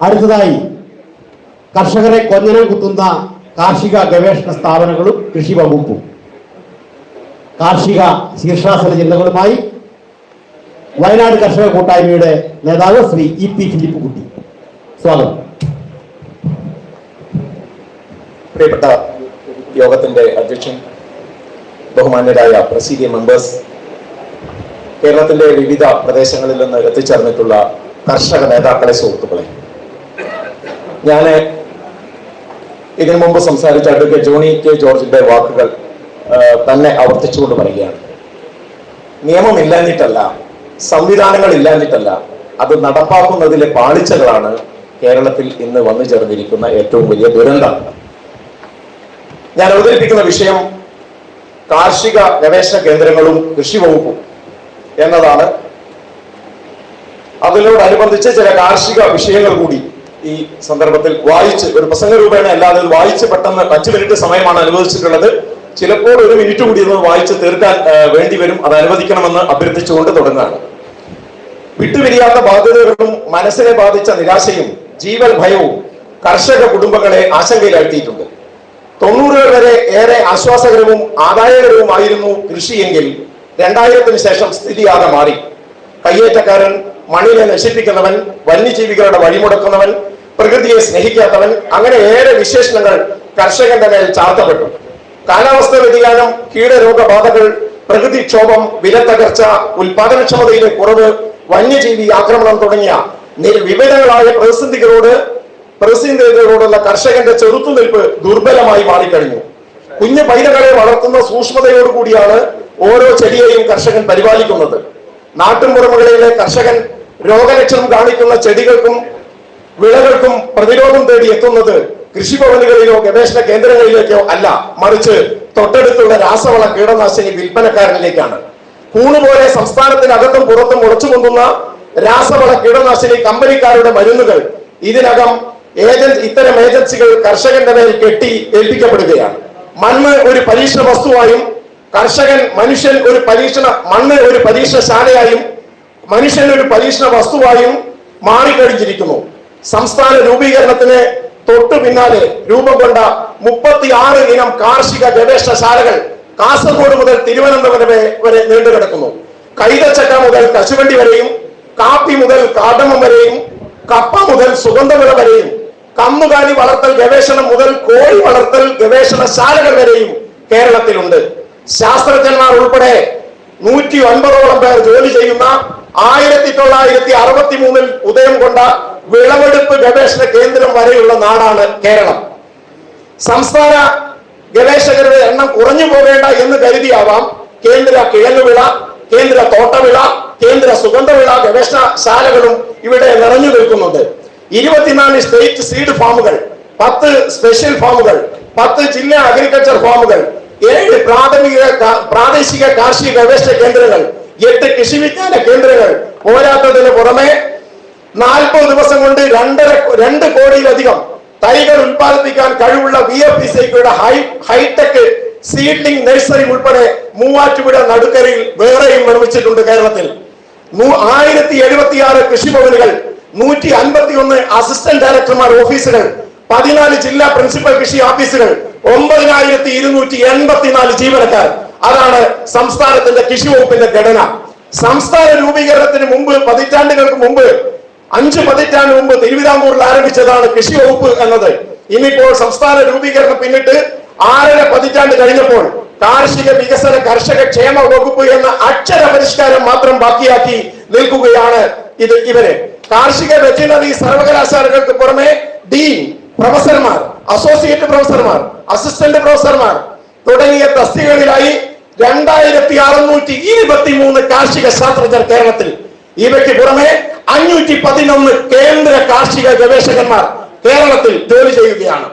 അടുത്തതായി കർഷകരെ കൊഞ്ഞനം കുത്തുന്ന കാർഷിക ഗവേഷണ സ്ഥാപനങ്ങളും കൃഷി വകുപ്പും. കാർഷിക ശീർഷാസന ചിന്തകളുമായി വയനാട് കർഷക കൂട്ടായ്മയുടെ നേതാവ് ശ്രീ ഇ പി ഫിലിപ്പ് കുട്ടി സ്വാഗതം. പ്രിയപ്പെട്ട യോഗത്തിന്റെ അധ്യക്ഷൻ ബഹുമാന്യരായ പ്രസീഡിയം മെമ്പേഴ്സ് കേരളത്തിന്റെ വിവിധ പ്രദേശങ്ങളിൽ നിന്ന് എത്തിച്ചേർന്നിട്ടുള്ള കർഷക നേതാക്കളെ സുഹൃത്തുക്കളെ ഞാൻ ഇതിനു മുമ്പ് സംസാരിച്ച അഡ്വക്കേറ്റ് ജോണി കെ ജോർജിന്റെ വാക്കുകൾ തന്നെ ആവർത്തിച്ചുകൊണ്ട് പറയുകയാണ്. നിയമം ഇല്ലാഞ്ഞിട്ടല്ല സംവിധാനങ്ങൾ ഇല്ലാഞ്ഞിട്ടല്ല അത് നടപ്പാക്കുന്നതിലെ പാളിച്ചകളാണ് കേരളത്തിൽ ഇന്ന് വന്നു ചേർന്നിരിക്കുന്ന ഏറ്റവും വലിയ ദുരന്തം. ഞാൻ അവതരിപ്പിക്കുന്ന വിഷയം കാർഷിക ഗവേഷണ കേന്ദ്രങ്ങളും കൃഷി വകുപ്പും എന്നതാണ്. അതിനോടനുബന്ധിച്ച് ചില കാർഷിക വിഷയങ്ങൾ കൂടി ഈ സന്ദർഭത്തിൽ വായിച്ച് ഒരു പ്രസംഗ രൂപേണ അല്ലാതെ ഒരു വായിച്ച് പെട്ടെന്ന് അഞ്ച് മിനിറ്റ് സമയമാണ് അനുവദിച്ചിട്ടുള്ളത്. ചിലപ്പോൾ ഒരു മിനിറ്റ് കൂടി ഒന്ന് വായിച്ച് തീർക്കാൻ വേണ്ടി വരും. അത് അനുവദിക്കണമെന്ന് അഭ്യർത്ഥിച്ചുകൊണ്ട് തുടങ്ങുകയാണ്. വിട്ടുപിരിയാത്ത ബാധ്യതകളും മനസ്സിനെ ബാധിച്ച നിരാശയും ജീവൽ ഭയവും കർഷക കുടുംബങ്ങളെ ആശങ്കയിലാഴ്ത്തിയിട്ടുണ്ട്. തൊണ്ണൂറുകൾ വരെ ഏറെ ആശ്വാസകരവും ആദായകരവുമായിരുന്നു കൃഷിയെങ്കിൽ രണ്ടായിരത്തിന് ശേഷം സ്ഥിതിയാകെ മാറി. കയ്യേറ്റക്കാരൻ മണ്ണിനെ നശിപ്പിക്കുന്നവൻ വന്യജീവികളുടെ വഴിമുടക്കുന്നവൻ പ്രകൃതിയെ സ്നേഹിക്കാത്തവൻ അങ്ങനെ ഏറെ വിശേഷണങ്ങൾ കർഷകന്റെ മേൽ ചാർത്തപ്പെട്ടു. കാലാവസ്ഥ വ്യതിയാനം കീടരോഗബാധകൾ പ്രകൃതിക്ഷോഭം വിലത്തകർച്ച ഉൽപാദനക്ഷമതയിലെ കുറവ് വന്യജീവി ആക്രമണം തുടങ്ങിയ വിവിധങ്ങളായ പ്രതിസന്ധികളോട് പ്രതിസന്ധികളോടുള്ള കർഷകന്റെ ചെറുത്തുനിൽപ്പ് ദുർബലമായി മാറിക്കഴിഞ്ഞു. കുഞ്ഞു പൈതകളെ വളർത്തുന്ന സൂക്ഷ്മതയോടുകൂടിയാണ് ഓരോ ചെടിയെയും കർഷകൻ പരിപാലിക്കുന്നത്. നാട്ടിൻപുറമുകളിലെ കർഷകൻ രോഗലക്ഷണം കാണിക്കുന്ന ചെടികൾക്കും വിളകൾക്കും പ്രതിരോധം തേടി എത്തുന്നത് കൃഷിഭവനുകളിലോ ഗവേഷണ കേന്ദ്രങ്ങളിലേക്കോ അല്ല. മറിച്ച് തൊട്ടടുത്തുള്ള രാസവള കീടനാശിനി വിൽപ്പനക്കാരനിലേക്കാണ്. കൂണുപോലെ സംസ്ഥാനത്തിനകത്തും പുറത്തും മുളച്ചു കൊണ്ടുന്ന രാസവള കീടനാശിനി കമ്പനിക്കാരുടെ മരുന്നുകൾ ഇതിനകം ഏജൻസി ഇത്തരം ഏജൻസികൾ കർഷകന്റെ മേൽ കെട്ടി ഏൽപ്പിക്കപ്പെടുകയാണ്. മണ്ണ് ഒരു പരീക്ഷണ വസ്തുവായും കർഷകൻ മനുഷ്യൻ ഒരു പരീക്ഷണ മണ്ണ് ഒരു പരീക്ഷണശാലയായും മനുഷ്യൻ ഒരു പരീക്ഷണ വസ്തുവായും മാറിക്കഴിഞ്ഞിരിക്കുന്നു. സംസ്ഥാന രൂപീകരണത്തിന് തൊട്ടു പിന്നാലെ രൂപം കൊണ്ട മുപ്പത്തി ആറ് ഇനം കാർഷിക ഗവേഷണശാലകൾ കാസർഗോഡ് മുതൽ തിരുവനന്തപുരം വരെ- വരെ നീണ്ടുകിടക്കുന്നു കൈതച്ചക്ക മുതൽ കശുവണ്ടി വരെയും കാപ്പി മുതൽ കാടമം വരെയും കപ്പ മുതൽ സുഗന്ധവിള വരെയും കന്നുകാലി വളർത്തൽ ഗവേഷണം മുതൽ കോഴി വളർത്തൽ ഗവേഷണശാലകൾ വരെയും കേരളത്തിലുണ്ട്. ശാസ്ത്രജ്ഞന്മാർ ഉൾപ്പെടെ നൂറ്റി ഒൻപതോളം പേർ ജോലി ചെയ്യുന്ന ആയിരത്തി തൊള്ളായിരത്തി അറുപത്തി മൂന്നിൽ ഉദയം കൊണ്ട വിളവെടുപ്പ് ഗവേഷണ കേന്ദ്രം വരെയുള്ള നാടാണ് കേരളം. സംസ്ഥാന ഗവേഷകരുടെ എണ്ണം കുറഞ്ഞു പോകേണ്ട എന്ന് കരുതിയാവാം കേന്ദ്ര കിഴങ്ങുവിള കേന്ദ്ര തോട്ടവിള കേന്ദ്ര സുഗന്ധവിള ഗവേഷണശാലകളും ഇവിടെ നിറഞ്ഞു നിൽക്കുന്നുണ്ട്. ഇരുപത്തിനാല് സ്റ്റേറ്റ് സീഡ് ഫാമുകൾ പത്ത് സ്പെഷ്യൽ ഫാമുകൾ പത്ത് ജില്ലാ അഗ്രികൾച്ചർ ഫാമുകൾ ഏഴ് പ്രാഥമിക പ്രാദേശിക കാർഷിക ഗവേഷണ കേന്ദ്രങ്ങൾ എട്ട് കൃഷിവിജ്ഞാന കേന്ദ്രങ്ങൾ. പോരാത്തതിന് പുറമെ നാൽപ്പത് ദിവസം കൊണ്ട് രണ്ടര രണ്ട് കോടിയിലധികം തൈകൾ ഉൽപ്പാദിപ്പിക്കാൻ കഴിവുള്ള വി എഫ് സിയുടെ ഹൈ ഹൈടെക് സീഡ്ലിംഗ് നഴ്സറി ഉൾപ്പെടെ മൂവാറ്റുപുഴ നടുക്കരയിൽ വേറെയും നിർമ്മിച്ചിട്ടുണ്ട് കേരളത്തിൽ. ആയിരത്തി എഴുപത്തിയാറ് കൃഷിഭവനുകൾ നൂറ്റി അൻപത്തി ഒന്ന് അസിസ്റ്റന്റ് ഡയറക്ടർമാർ ഓഫീസുകൾ പതിനാല് ജില്ലാ പ്രിൻസിപ്പൽ കൃഷി ഓഫീസുകൾ ഒമ്പതിനായിരത്തി ഇരുന്നൂറ്റി എൺപത്തിനാല് ജീവനക്കാർ. അതാണ് സംസ്ഥാനത്തിന്റെ കൃഷി വകുപ്പിന്റെ ഘടന. സംസ്ഥാന രൂപീകരണത്തിന് മുമ്പ് പതിറ്റാണ്ടുകൾക്ക് മുമ്പ് അഞ്ച് പതിറ്റാണ്ട് മുമ്പ് തിരുവിതാംകൂറിൽ ആരംഭിച്ചതാണ് കൃഷി വകുപ്പ് എന്നത്. ഇന്നിപ്പോൾ സംസ്ഥാന രൂപീകരണം പിന്നിട്ട് ആറര പതിറ്റാണ്ട് കഴിഞ്ഞപ്പോൾ കാർഷിക വികസന കർഷക ക്ഷേമ വകുപ്പ് എന്ന അക്ഷര പരിഷ്കാരം മാത്രം ബാക്കിയാക്കി നിൽക്കുകയാണ് ഇത് ഇവർ. കാർഷിക വെറ്റിനറി സർവകലാശാലകൾക്ക് പുറമെ ഡീൻ പ്രൊഫസർമാർ അസോസിയേറ്റ് പ്രൊഫസർമാർ അസിസ്റ്റന്റ് പ്രൊഫസർമാർ തുടങ്ങിയ തസ്തികകളിലായി രണ്ടായിരത്തി അറുന്നൂറ്റി ഇരുപത്തി മൂന്ന് കാർഷിക ശാസ്ത്രജ്ഞർ കേരളത്തിൽ ഇവയ്ക്ക് പുറമെ അഞ്ഞൂറ്റി പതിനൊന്ന് കേന്ദ്ര കാർഷിക ഗവേഷകന്മാർ കേരളത്തിൽ ജോലി ചെയ്യുകയാണ്.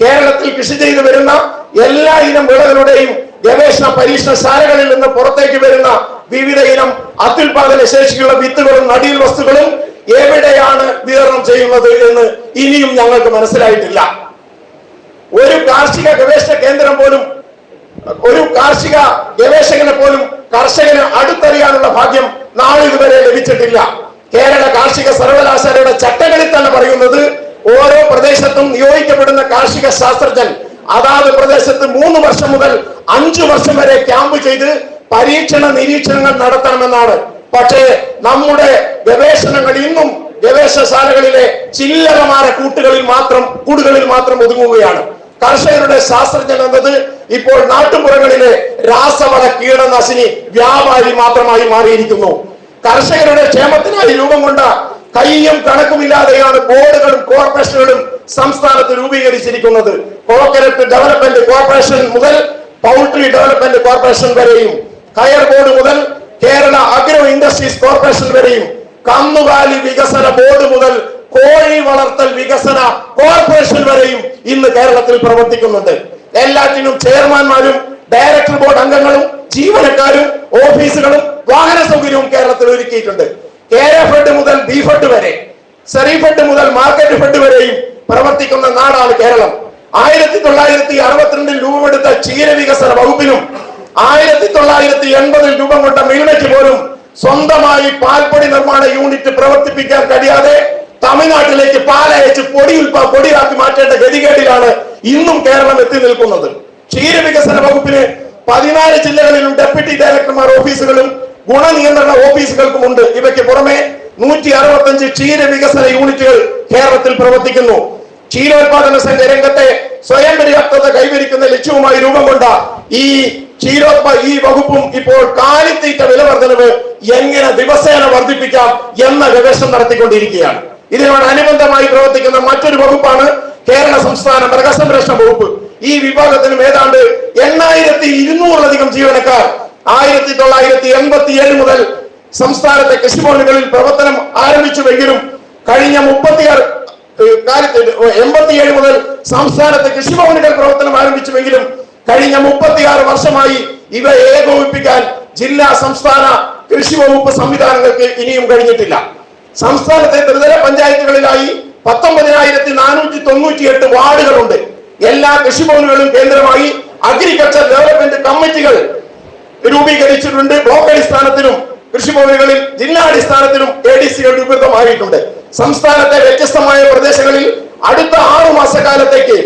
കേരളത്തിൽ കൃഷി ചെയ്തു വരുന്ന എല്ലാ ഇനം വിളകളുടെയും ഗവേഷണ പരീക്ഷണശാലകളിൽ നിന്ന് പുറത്തേക്ക് വരുന്ന വിവിധ ഇനം അത്യുൽപാദന ശേഷിയുള്ള വിത്തുകളും നടീൽ വസ്തുക്കളും എവിടെയാണ് വിതരണം ചെയ്യുന്നത് എന്ന് ഇനിയും ഞങ്ങൾക്ക് മനസ്സിലായിട്ടില്ല. ഒരു കാർഷിക ഗവേഷണ കേന്ദ്രം പോലും ഒരു കാർഷിക ഗവേഷകനെ പോലും കർഷകന് അടുത്തറിയാനുള്ള ഭാഗ്യം നാളിതുവരെ ലഭിച്ചിട്ടില്ല. കേരള കാർഷിക സർവകലാശാലയുടെ ചട്ടങ്ങളിൽ തന്നെ പറയുന്നത് ഓരോ പ്രദേശത്തും നിയോഗിക്കപ്പെടുന്ന കാർഷിക ശാസ്ത്രജ്ഞൻ അതാത് പ്രദേശത്ത് മൂന്ന് വർഷം മുതൽ അഞ്ചു വർഷം വരെ ക്യാമ്പ് ചെയ്ത് പരീക്ഷണ നിരീക്ഷണങ്ങൾ നടത്തണമെന്നാണ്. പക്ഷേ നമ്മുടെ ഗവേഷണങ്ങൾ ഇന്നും ഗവേഷണശാലകളിലെ ചില്ലറമാര കൂട്ടുകളിൽ മാത്രം കൂടുകളിൽ മാത്രം ഒതുങ്ങുകയാണ്. കർഷകരുടെ ശാസ്ത്രജ്ഞൻ എന്നത് ഇപ്പോൾ നാട്ടുപുറങ്ങളിലെ രാസവള കീടനാശിനി വ്യാപാരി മാത്രമായി മാറിയിരിക്കുന്നു. കർഷകരുടെ ക്ഷേമത്തിനായി രൂപം കൊണ്ട കയ്യും കണക്കുമില്ലാതെയാണ് ബോർഡുകളും കോർപ്പറേഷനുകളും സംസ്ഥാനത്ത് രൂപീകരിച്ചിരിക്കുന്നത്. കോക്കനട്ട് ഡെവലപ്മെന്റ് കോർപ്പറേഷൻ മുതൽ പൗൾട്രി ഡെവലപ്മെന്റ് കോർപ്പറേഷൻ വരെയും കയർ ബോർഡ് മുതൽ കേരള അഗ്രോ ഇൻഡസ്ട്രീസ് കോർപ്പറേഷൻ വരെയും കന്നുകാലി വികസന ബോർഡ് മുതൽ കോഴി വളർത്തൽ വികസന കോർപ്പറേഷൻ വരെയും ഇന്ന് കേരളത്തിൽ പ്രവർത്തിക്കുന്നുണ്ട്. എല്ലാറ്റിനും ചെയർമാൻമാരും ഡയറക്ടർ ബോർഡ് അംഗങ്ങളും ജീവനക്കാരും ഓഫീസുകളും വാഹന സൗകര്യവും കേരളത്തിൽ ഒരുക്കിയിട്ടുണ്ട്. കേര ഫണ്ട് മുതൽ ബി ഫണ്ട് വരെ സെറി ഫണ്ട് മുതൽ മാർക്കറ്റ് ഫണ്ട് വരെയും പ്രവർത്തിക്കുന്ന നാടാണ് കേരളം. ആയിരത്തി തൊള്ളായിരത്തി അറുപത്തിരണ്ടിൽ രൂപമെടുത്ത ക്ഷീര വികസന വകുപ്പിനും ആയിരത്തി തൊള്ളായിരത്തി എൺപതിൽ രൂപം കൊണ്ട മിൽമയ്ക്ക് പോലും സ്വന്തമായി പാൽപ്പൊടി നിർമ്മാണ യൂണിറ്റ് പ്രവർത്തിപ്പിക്കാൻ കഴിയാതെ തമിഴ്നാട്ടിലേക്ക് പാലയച്ച് പൊടി ഉൽപാ പൊടിയാക്കി മാറ്റേണ്ട ഗതികേടിലാണ് ഇന്നും കേരളം എത്തി നിൽക്കുന്നത്. ക്ഷീരവികസന വകുപ്പിന് പതിനാല് ജില്ലകളിലും ഡെപ്യൂട്ടി ഡയറക്ടർമാർ ഓഫീസുകളും ഗുണനിയന്ത്രണ ഓഫീസുകൾക്കും ഉണ്ട്. ഇവയ്ക്ക് പുറമെ നൂറ്റി അറുപത്തഞ്ച് ക്ഷീര വികസന യൂണിറ്റുകൾ കേരളത്തിൽ പ്രവർത്തിക്കുന്നു. ക്ഷീരോത്പാദന സംഘ രംഗത്തെ സ്വയം പര്യാപ്തത കൈവരിക്കുന്ന ലക്ഷ്യവുമായി രൂപം കൊണ്ട ഈ ക്ഷീരോത്പ ഈ വകുപ്പും ഇപ്പോൾ കാലിത്തീറ്റ വില വർധനവ് എങ്ങനെ ദിവസേന വർദ്ധിപ്പിക്കാം എന്ന ഗവേഷണം നടത്തിക്കൊണ്ടിരിക്കുകയാണ്. ഇതിനോട് അനുബന്ധമായി പ്രവർത്തിക്കുന്ന മറ്റൊരു വകുപ്പാണ് കേരള സംസ്ഥാന മൃഗസംരക്ഷണ വകുപ്പ്. ഈ വിഭാഗത്തിനും ഏതാണ്ട് എണ്ണായിരത്തി ഇരുന്നൂറിലധികം ജീവനക്കാർ. ആയിരത്തി തൊള്ളായിരത്തി എൺപത്തി ഏഴ് മുതൽ സംസ്ഥാനത്തെ കൃഷിഭവനുകളിൽ പ്രവർത്തനം ആരംഭിച്ചുവെങ്കിലും കഴിഞ്ഞ മുപ്പത്തിയാറ് കാലത്ത് എൺപത്തിയേഴ് മുതൽ സംസ്ഥാനത്തെ കൃഷിഭവനുകൾ പ്രവർത്തനം ആരംഭിച്ചുവെങ്കിലും കഴിഞ്ഞ മുപ്പത്തിയാറ് വർഷമായി ഇവ ഏകോപിപ്പിക്കാൻ ജില്ലാ സംസ്ഥാന കൃഷി വകുപ്പ് സംവിധാനങ്ങൾക്ക് ഇനിയും കഴിഞ്ഞിട്ടില്ല. സംസ്ഥാനത്തെ ത്രിതല പഞ്ചായത്തുകളിലായി പത്തൊമ്പതിനായിരത്തി നാനൂറ്റി തൊണ്ണൂറ്റി എട്ട് വാർഡുകളുണ്ട്. എല്ലാ കൃഷിഭവനുകളും കേന്ദ്രമായി അഗ്രികൾച്ചർ ഡെവലപ്മെന്റ് കമ്മിറ്റികൾ രൂപീകരിച്ചിട്ടുണ്ട്. ബ്ലോക്ക് അടിസ്ഥാനത്തിലും കൃഷിഭവനുകളിൽ ജില്ലാടിസ്ഥാനത്തിലും എ ഡി സികൾ രൂപീകൃതമായിട്ടുണ്ട്. സംസ്ഥാനത്തെ വ്യത്യസ്തമായ പ്രദേശങ്ങളിൽ അടുത്ത ആറു മാസക്കാലത്തേക്ക്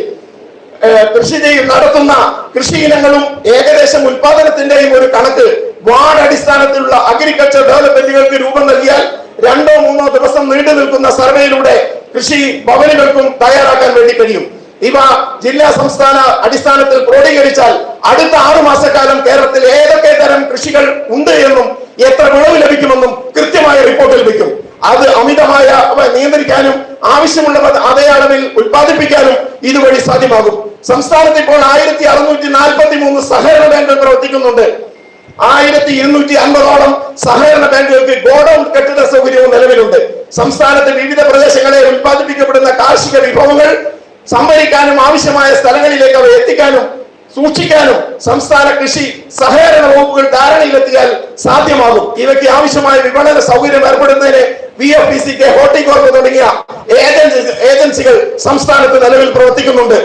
കൃഷി ചെയ്ത് നടത്തുന്ന കൃഷി ഇനങ്ങളും ഏകദേശം ഉൽപാദനത്തിന്റെയും ഒരു കണക്ക് വാർഡ് അടിസ്ഥാനത്തിലുള്ള അഗ്രികൾച്ചർ ഡെവലപ്മെന്റുകൾക്ക് രൂപം നൽകിയാൽ രണ്ടോ മൂന്നോ ദിവസം നീണ്ടു നിൽക്കുന്ന സർവേയിലൂടെ കൃഷി ഭവനുകൾക്കും തയ്യാറാക്കാൻ വേണ്ടി കഴിയും. ഇവ ജില്ലാ സംസ്ഥാന അടിസ്ഥാനത്തിൽ ക്രോഡീകരിച്ചാൽ അടുത്ത ആറു മാസക്കാലം കേരളത്തിൽ ഏതൊക്കെ തരം കൃഷികൾ ഉണ്ട് എന്നും എത്ര വിളവ് ലഭിക്കുമെന്നും കൃത്യമായ റിപ്പോർട്ട് ലഭിക്കും. അത് അമിതമായ നിയന്ത്രിക്കാനും ആവശ്യമുള്ളവർ അതേ അളവിൽ ഉൽപ്പാദിപ്പിക്കാനും ഇതുവഴി സാധ്യമാകും. സംസ്ഥാനത്ത് ഇപ്പോൾ ആയിരത്തി അറുന്നൂറ്റി നാൽപ്പത്തി മൂന്ന് സഹകരണ ബാങ്കുകൾ പ്രവർത്തിക്കുന്നുണ്ട്. ആയിരത്തി ഇരുന്നൂറ്റി അൻപതോളം സഹകരണ ബാങ്കുകൾക്ക് ഗോഡൌൺ കെട്ടിട സൗകര്യവും നിലവിലുണ്ട്. സംസ്ഥാനത്തെ വിവിധ പ്രദേശങ്ങളെ ഉൽപ്പാദിപ്പിക്കപ്പെടുന്ന കാർഷിക വിഭവങ്ങൾ സംഭരിക്കാനും ആവശ്യമായ സ്ഥലങ്ങളിലേക്ക് അവ എത്തിക്കാനും സൂക്ഷിക്കാനും സംസ്ഥാന കൃഷി സഹകരണ വകുപ്പുകൾ ധാരണയിലെത്തിയാൽ സാധ്യമാകും. ഇവയ്ക്ക് ആവശ്യമായ വിപണന സൗകര്യം ഏർപ്പെടുന്നതിന് V F D C K Horticorp തുടങ്ങിയ ഏജൻസികൾ സംസ്ഥാനത്ത് നിലവിൽ പ്രവർത്തിക്കുന്നുണ്ട്.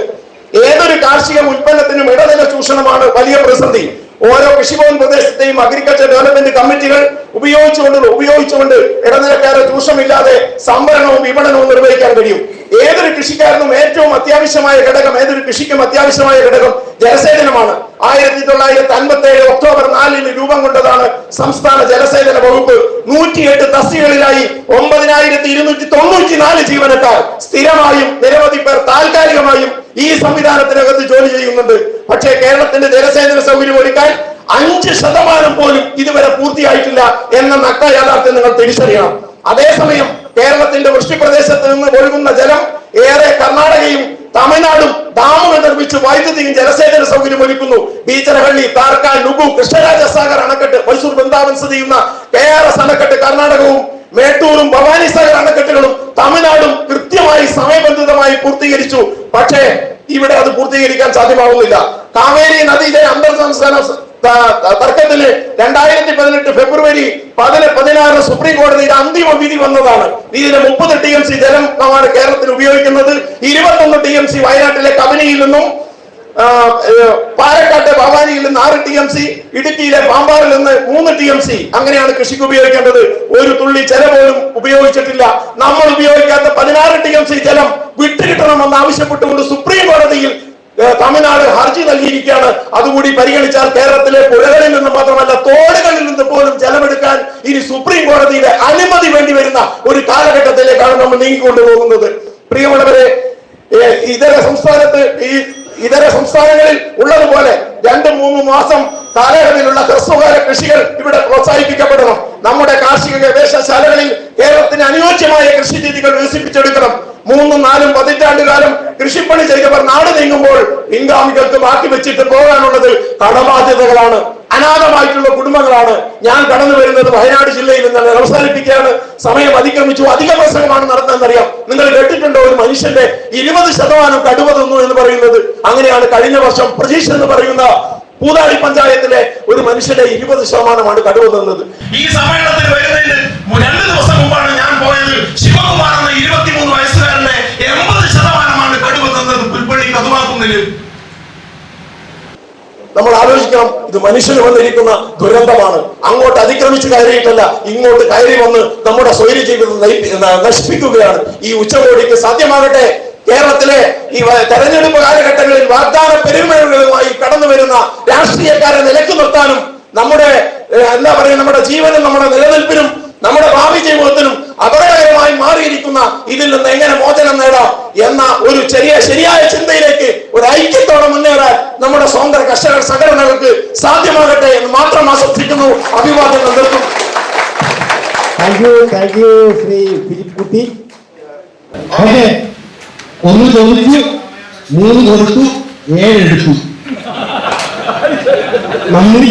ഏതൊരു കാർഷിക ഉൽപ്പന്നത്തിനും ഇടനില ചൂഷണമാണ് വലിയ പ്രതിസന്ധി. ഓരോ കൃഷിഭവൻ പ്രദേശത്തെയും അഗ്രികൾച്ചർ ഡെവലപ്മെന്റ് കമ്മിറ്റികൾ ഉപയോഗിച്ചുകൊണ്ട് ഉപയോഗിച്ചുകൊണ്ട് ഇടനിലക്കാരെ ചൂഷണമില്ലാതെ സംഭരണവും വിപണനവും നിർവഹിക്കാൻ കഴിയും. ഏതൊരു കൃഷിക്കാരനും ഏറ്റവും അത്യാവശ്യമായ ഘടകം ഏതൊരു കൃഷിക്കും അത്യാവശ്യമായ ഘടകം ജലസേചനമാണ്. ആയിരത്തി തൊള്ളായിരത്തി അൻപത്തി ഏഴ് ഒക്ടോബർ നാലിന് രൂപം കൊണ്ടതാണ് സംസ്ഥാന ജലസേചന വകുപ്പ് നൂറ്റിയെട്ട് തസ്തികളിലായി ഒമ്പതിനായിരത്തി ഇരുന്നൂറ്റി തൊണ്ണൂറ്റി നാല് ജീവനക്കാർ സ്ഥിരമായും നിരവധി പേർ താൽക്കാലികമായും ഈ സംവിധാനത്തിനകത്ത് ജോലി ചെയ്യുന്നുണ്ട്. പക്ഷേ കേരളത്തിന്റെ ജലസേചന സൗകര്യം ഒരുക്കാൻ അഞ്ച് ശതമാനം പോലും ഇതുവരെ പൂർത്തിയായിട്ടില്ല എന്ന നഗ്ന യാഥാർത്ഥ്യം നിങ്ങൾ തിരിച്ചറിയണം. അതേസമയം കേരളത്തിന്റെ വൃഷ്ടിപ്രദേശത്ത് നിന്ന് ഒഴുകുന്ന ജലം ഏറെ കർണാടകയും തമിഴ്നാടും ഡാമുകൾ നിർമ്മിച്ച് വൈദ്യുതിയും ജലസേചന സൗകര്യം ഒരുക്കുന്നു. ബീച്ചരഹള്ളി താർക്കാൽ ലുബു കൃഷ്ണരാജസാഗർ അണക്കെട്ട് മൈസൂർ ബൃന്ദാവൻ സ്ഥിതി ചെയ്യുന്ന കെ ആർ എസ് അണക്കെട്ട് കർണാടകവും മേട്ടൂരും ഭവാനി സാഗർ അണക്കെട്ടുകളും തമിഴ്നാടും കൃത്യമായി സമയബന്ധിതമായി പൂർത്തീകരിച്ചു. പക്ഷേ ഇവിടെ അത് പൂർത്തീകരിക്കാൻ സാധ്യമാവുന്നില്ല. കാവേരി നദിയിലെ അന്തർ സംസ്ഥാന തർക്കത്തിൽ രണ്ടായിരത്തി പതിനെട്ട് ഫെബ്രുവരി പതിന പതിനാറ് സുപ്രീം കോടതിയുടെ അന്തിമ വിധി വന്നതാണ്. ഇതിന് മുപ്പത് ടി എം സി ജലമാണ് കേരളത്തിൽ ഉപയോഗിക്കുന്നത്. ഇരുപത്തൊന്ന് ടി എം സി വയനാട്ടിലെ കബനിയിൽ നിന്നും പാലക്കാട്ടെ ഭവാനിയിൽ നിന്ന് ആറ് ടി എം സി ഇടുക്കിയിലെ പാമ്പാറിൽ നിന്ന് മൂന്ന് ടി എം സി അങ്ങനെയാണ് കൃഷിക്ക് ഉപയോഗിക്കേണ്ടത്. ഒരു തുള്ളി ജല പോലും ഉപയോഗിച്ചിട്ടില്ല. നമ്മൾ ഉപയോഗിക്കാത്ത പതിനാറ് ടി എം സി ജലം വിട്ടുകിട്ടണമെന്ന് ആവശ്യപ്പെട്ടുകൊണ്ട് സുപ്രീം കോടതിയിൽ തമിഴ്നാട് ഹർജി നൽകിയിരിക്കുകയാണ്. അതുകൂടി പരിഗണിച്ചാൽ കേരളത്തിലെ പുഴകളിൽ നിന്ന് മാത്രമല്ല തോടുകളിൽ നിന്ന് പോലും ജലമെടുക്കാൻ ഇനി സുപ്രീം കോടതിയുടെ അനുമതി വേണ്ടി വരുന്ന ഒരു കാലഘട്ടത്തിലേക്കാണ് നമ്മൾ നീങ്ങിക്കൊണ്ടു പോകുന്നത്. പ്രിയമുള്ളവരെ ഇതര സംസ്ഥാനത്ത് ഈ ഇതര സംസ്ഥാനങ്ങളിൽ ഉള്ളതുപോലെ രണ്ട് മൂന്ന് മാസം കാലയളവിലുള്ള ഹ്രസ്വകാല കൃഷികൾ ഇവിടെ പ്രോത്സാഹിപ്പിക്കപ്പെടണം. നമ്മുടെ കാർഷിക ഗവേഷണശാലകളിൽ കേരളത്തിന് അനുയോജ്യമായ കൃഷി രീതികൾ വികസിപ്പിച്ചെടുക്കണം. മൂന്നും നാലും പതിറ്റാണ്ടുകാലം കൃഷിപ്പണി ചെയ്തവർ നാട് നീങ്ങുമ്പോൾ പിൻഗാമികൾക്ക് ബാക്കി വെച്ചിട്ട് പോകാനുള്ളത് കടബാധ്യതകളാണ്. അനാഥമായിട്ടുള്ള കുടുംബങ്ങളാണ്. ഞാൻ കടന്നു വരുന്നത് വയനാട് ജില്ലയിൽ നിന്നാണ് അവസാനിപ്പിക്കുകയാണ്. സമയം അതിക്രമിച്ചു. അധിക പ്രസംഗമാണ് നടന്നതെന്നറിയാം. നിങ്ങൾ കേട്ടിട്ടുണ്ടോ? ഒരു മനുഷ്യന്റെ ഇരുപത് ശതമാനം കടുവ തിന്നു എന്ന് പറയുന്നത്. അങ്ങനെയാണ് കഴിഞ്ഞ വർഷം പ്രതീക്ഷ എന്ന് പറയുന്ന പൂതാടി പഞ്ചായത്തിലെ ഒരു മനുഷ്യന്റെ ഇരുപത് ശതമാനമാണ് കടുവ തന്നത് ഈ സമ്മേളനത്തിൽ വരുന്നതിന് രണ്ട് ദിവസം മുമ്പാണ് ഞാൻ പോയത്. ശിവകുമാർ എന്ന ഇരുപത്തിമൂന്ന് വയസ്സുകാരനെ എൺപത് ശതമാനമാണ് കടുവ തന്നത് പുൽപ്പള്ളി കതുവാക്കുന്നിൽ. നമ്മൾ ആലോചിക്കണം ഇത് മനുഷ്യന് വന്നിരിക്കുന്ന ദുരന്തമാണ്. അങ്ങോട്ട് അതിക്രമിച്ച് കയറിയിട്ടല്ല ഇങ്ങോട്ട് കയറി വന്ന് നമ്മുടെ സ്വൈര്യ ജീവിതം നശിപ്പിക്കുകയാണ്. ഈ ഉച്ചകോടിക്ക് സാധ്യമാകട്ടെ? കേരളത്തിലെ ഈ തെരഞ്ഞെടുപ്പ് കാലഘട്ടങ്ങളിൽ വാഗ്ദാന പെരുമഴകളുമായി കടന്നു വരുന്ന രാഷ്ട്രീയക്കാരെ നിലയ്ക്ക് നിർത്താനും നമ്മുടെ എന്താ പറയുക നമ്മുടെ ജീവനും നമ്മുടെ നിലനിൽപ്പിനും നമ്മുടെ ഭാവി ജീവിതത്തിനും അപകടകരമായി മാറിയിരിക്കുന്ന ഇതിൽ നിന്ന് എങ്ങനെ മോചനം നേടാം എന്ന ഒരു ചെറിയ ശരിയായ ചിന്തയിലേക്ക് ഒരു ഐക്യത്തോടെ മുന്നേറാൻ നമ്മുടെ സ്വന്തം കർഷക സംഘടനകൾക്ക് സാധ്യമാകട്ടെ എന്ന് മാത്രം ആശംസിക്കുന്നു. അഭിവാദ്യങ്ങൾ നിർത്തും thank you thank you Shri Philip Kutty. Okay. ഒന്ന് ചോദിച്ചു മൂന്ന് കൊടുത്തു ഏഴെടുത്തു നന്ദി